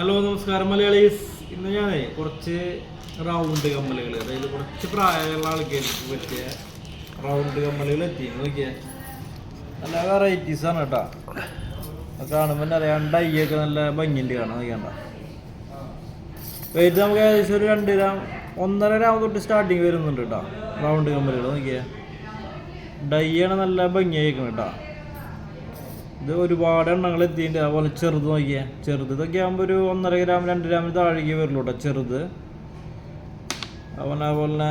Hello നമസ്കാരം മലയാളീസ്. ഇന്ന് ഞാനേ കുറച്ച് റൗണ്ട് കമ്മലുകൾ അതായത് കുറച്ച് പ്രായമുള്ള ആൾക്കാർക്ക് പറ്റിയ റൗണ്ട് കമ്മലുകൾ എത്തി. നോക്കിയേ. നല്ല വെറൈറ്റീസ് ആണ് കേട്ടോ. കാണുമ്പോൾ തന്നെ അറിയാം ഡൈയൊക്കെ നല്ല ഭംഗിയുണ്ട് കാണാൻ നോക്കിയാണ്ട വെയിറ്റ് നമുക്ക് ഏകദേശം ഒരു രണ്ട് ഗ്രാം ഒന്നര ഗ്രാം തൊട്ട് സ്റ്റാർട്ടിങ് വരുന്നുണ്ട് കേട്ടോ. റൗണ്ട് കമ്മലുകൾ നോക്കിയേ. ഡൈ ആണ് നല്ല ഭംഗിയായിരിക്കണം കേട്ടോ. ഇത് ഒരുപാട് എണ്ണങ്ങൾ എത്തിയിട്ടുണ്ട്. അതുപോലെ ചെറുത് നോക്കിയാൽ ചെറുത് ഇതൊക്കെ ആകുമ്പോൾ ഒരു ഒന്നര ഗ്രാം രണ്ട് ഗ്രാമിന് താഴേക്ക് വരുള്ളൂ ചെറുത്. അതുപോലെ അതുപോലെ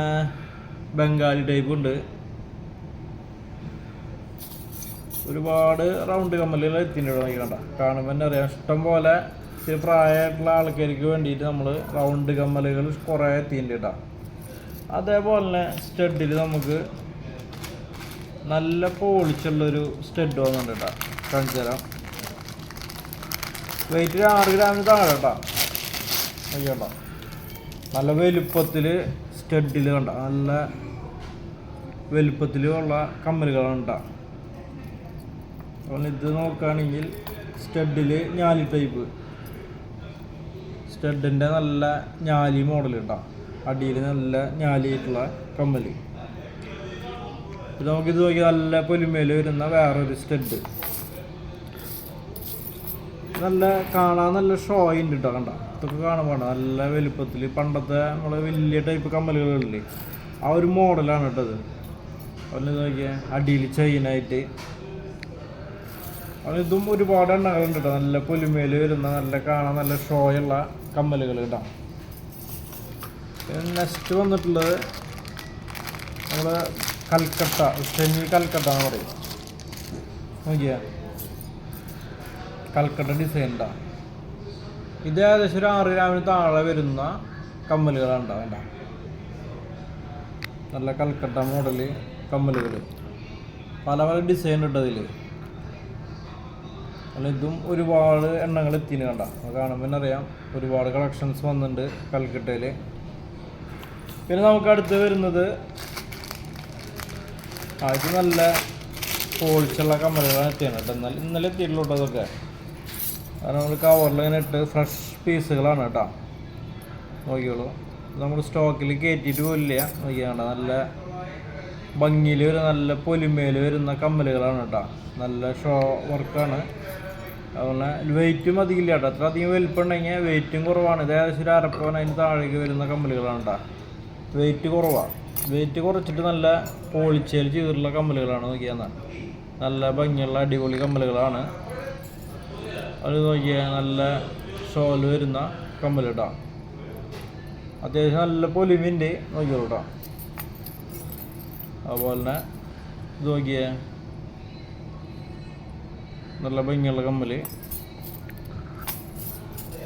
ബംഗാളി ടൈപ്പ് ഉണ്ട്. ഒരുപാട് റൗണ്ട് കമ്മലുകൾ എത്തിയിട്ടുണ്ട് നോക്കി കണ്ട കാണുമ്പോൾ തന്നെ അറിയാം. ഇഷ്ടം പോലെ ഇച്ചിരി പ്രായമായിട്ടുള്ള ആൾക്കാർക്ക് വേണ്ടിയിട്ട് നമ്മൾ റൗണ്ട് കമ്മലുകൾ കുറേ എത്തിയിട്ടുണ്ട് അതേപോലെ തന്നെ സ്റ്റഡിൽ നമുക്ക് നല്ല പോളിച്ചുള്ളൊരു സ്റ്റഡ് വന്നിട്ടുണ്ട് കേട്ടോ കാണിച്ചു തരാം വെയിറ്റ് ആറ് ഗ്രാമിന് താഴെ കേട്ടോ. നല്ല വലുപ്പത്തിൽ സ്റ്റഡിൽ കണ്ട? നല്ല വലുപ്പത്തിലുള്ള കമ്മലുകളാണ് കേട്ടോ ഇത് നോക്കുകയാണെങ്കിൽ സ്റ്റഡിൽ ഞാലി ടൈപ്പ് സ്റ്റഡിന്റെ നല്ല ഞാലി മോഡൽ കേട്ടോ അടിയിൽ നല്ല ഞാലിയായിട്ടുള്ള കമ്മൽ ഇത് നമുക്കിത് നോക്കി നല്ല പൊലിമേൽ വരുന്ന വേറൊരു സ്റ്റഡ് നല്ല കാണാൻ നല്ല ഷോ ഉണ്ട് കേട്ടോ കണ്ട? ഇതൊക്കെ കാണുമ്പോൾ നല്ല വലുപ്പത്തിൽ പണ്ടത്തെ നമ്മളെ വലിയ ടൈപ്പ് കമ്മലുകളില്ലേ? ആ ഒരു മോഡലാണ് അതുപോലെ ഇത്. നോക്കിയാൽ അടിയിൽ ചെയിനായിട്ട് അവന് ഇതും ഒരുപാട് എണ്ണകളുണ്ട് കേട്ടോ നല്ല പൊലിമേൽ വരുന്ന നല്ല കാണാൻ നല്ല ഷോയുള്ള കമ്മലുകൾ കേട്ടോ നെക്സ്റ്റ് വന്നിട്ടുള്ളത് നമ്മുടെ കൽക്കട്ട സെമി കൽക്കട്ട എന്ന് പറയും. നോക്കിയാ. കൽക്കട്ട ഉണ്ടാ ഇത് ഏകദേശം ഒരു ആറ് ഗ്രാമിന് താഴെ വരുന്ന കമ്മലുകളാണ് ഉണ്ടാവേണ്ട നല്ല കൽക്കട്ട മോഡൽ കമ്മലുകൾ പല പല ഡിസൈൻ ഇട്ടതിൽ ഇതും ഒരുപാട് എണ്ണങ്ങൾ എത്തിന് കണ്ട. അത് കാണുമ്പോൾ തന്നെ അറിയാം. ഒരുപാട് കളക്ഷൻസ് വന്നിട്ടുണ്ട് കൽക്കട്ടയിൽ പിന്നെ നമുക്ക് അടുത്ത് വരുന്നത് ആ ഇത് നല്ല പോളിച്ചുള്ള കമ്മലുകളാണ് എത്തിയാണ് കേട്ടോ. എന്നാൽ ഇന്നലെ എത്തിയിട്ടുള്ളൂ അതൊക്കെ കാരണം നമ്മൾ ഇങ്ങനെ ഇട്ട് ഫ്രഷ് പീസുകളാണ് കേട്ടോ. നോക്കിയോളൂ നമ്മൾ സ്റ്റോക്കിൽ കയറ്റിയിട്ട് പോലില്ല. നോക്കിയാണ്ട നല്ല ഭംഗിയിൽ വരുന്ന നല്ല പൊലിമയിൽ വരുന്ന കമ്മലുകളാണ് കേട്ടോ. നല്ല ഷോ വർക്കാണ് അതുപോലെ വെയിറ്റും അധികമില്ല കേട്ടോ. അത്ര അധികം വലിപ്പുണ്ടെങ്കിൽ വെയിറ്റും കുറവാണ്. ഇത് ഏകദേശം ഒരു അരപ്പവൻ അതിന് താഴേക്ക് വരുന്ന കമ്മലുകളാണ് കേട്ടോ. വെയിറ്റ് കുറവാണ് വെയിറ്റ് കുറച്ചിട്ട് നല്ല പോളിച്ചേൽ ചെയ്തിട്ടുള്ള കമ്മലുകളാണ്. നോക്കിയാൽ നല്ല ഭംഗിയുള്ള അടിപൊളി കമ്മലുകളാണ്. അത് നോക്കിയാൽ നല്ല ഷോൽ വരുന്ന കമ്മലിട്ടാ. അത്യാവശ്യം നല്ല പൊലിമിന്റെ നോക്കിയോട്ടാ അതുപോലെ തന്നെ ഇത് നോക്കിയേ. നല്ല ഭംഗിയുള്ള കമ്മൽ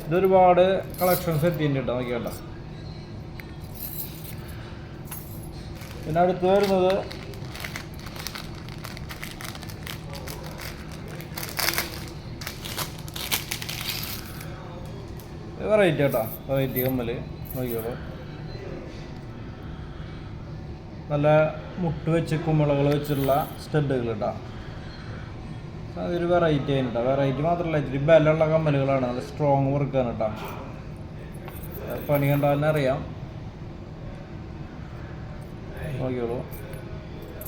ഇതൊരുപാട് കളക്ഷൻസ് എത്തിയിട്ടുണ്ട് കേട്ടോ നോക്കിയാട്ടോ. പിന്നെ അടുത്ത് വരുന്നത് വെറൈറ്റി കേട്ടോ. വെറൈറ്റി കമ്മൽ നോക്കിയോളൂ നല്ല മുട്ട് വെച്ച് കുമ്പളകൾ വെച്ചിട്ടുള്ള സ്റ്റഡുകൾ കേട്ടോ. അതൊരു വെറൈറ്റി ആയിട്ട് വെറൈറ്റി മാത്രമല്ല ഇച്ചിരി ബലമുള്ള കമ്മലുകളാണ്. നല്ല സ്ട്രോങ് വർക്കാണ് കേട്ടോ. പണി കണ്ടാൽ അറിയാം. നോക്കിയോളൂ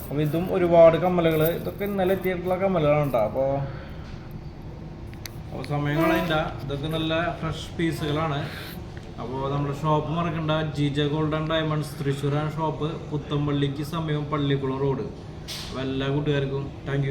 അപ്പോൾ ഇതും ഒരുപാട് കമ്മലുകൾ ഇതൊക്കെ ഇന്നലെ എത്തിയിട്ടുള്ള കമ്മലുകളാണ് കേട്ടോ. അപ്പോൾ അപ്പോൾ സമയം കളയില്ല ഇതൊക്കെ നല്ല ഫ്രഷ് പീസുകളാണ് അപ്പോൾ നമ്മുടെ ഷോപ്പ് മറക്കണ്ട. ജിജ ഗോൾഡൻ ഡയമണ്ട്സ് തൃശ്ശൂരാണ് ഷോപ്പ് പുത്തമ്പള്ളിക്ക് സമയം പള്ളിക്കുളം റോഡ് അപ്പോൾ എല്ലാ കൂട്ടുകാർക്കും താങ്ക്